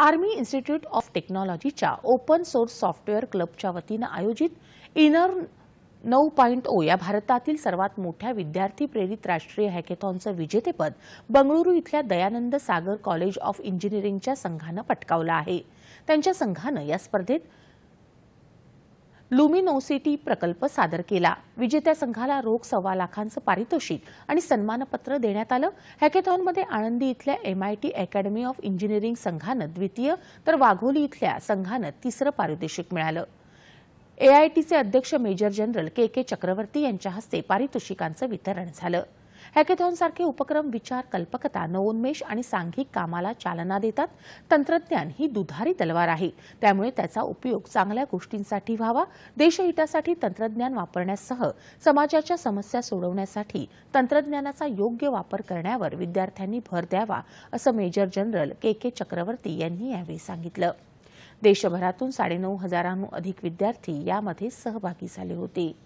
Army institute of टेक्नॉलॉजीच्या open source software क्लबच्या वतीनं आयोजित इनर नऊ पॉईंट ओ या भारतातील सर्वात मोठ्या विद्यार्थी प्रेरित राष्ट्रीय हॅकेथॉनचं विजेतेपद बंगळुरू इथल्या दयानंद सागर कॉलेज ऑफ इंजिनिअरिंगच्या संघानं पटकावलं आहे. त्यांच्या संघानं या स्पर्धेत लुमिनोसिटी प्रकल्प सादर केला. विजेत्या संघाला रोख सव्वा लाखांचं पारितोषिक आणि सन्मानपत्र देण्यात आलं. हॅकेथॉनमध्ये आळंदी इथल्या एमआयटी अकॅडमी ऑफ इंजिनिअरिंग संघानं द्वितीय तर वाघोली इथल्या संघानं तिसरं पारितोषिक मिळालं. एआयटीचे अध्यक्ष major general K K Chakravarti यांच्या हस्ते पारितोषिकांचं वितरण झालं. हॅकेथॉनसारखे उपक्रम विचार कल्पकता नवोन्मेष आणि सांघिक कामाला चालना देतात. तंत्रज्ञान ही दुधारी तलवार आहे. त्यामुळे त्याचा उपयोग चांगल्या गोष्टींसाठी व्हावा. देशहितासाठी तंत्रज्ञान वापरण्यासह समाजाच्या समस्या सोडवण्यासाठी तंत्रज्ञानाचा योग्य वापर करण्यावर विद्यार्थ्यांनी भर द्यावा असं major general K K Chakravarti यांनी यावेळी सांगितलं. देशभरातून साडेनऊ हजारांहून अधिक विद्यार्थी यामध्ये सहभागी झाले होते.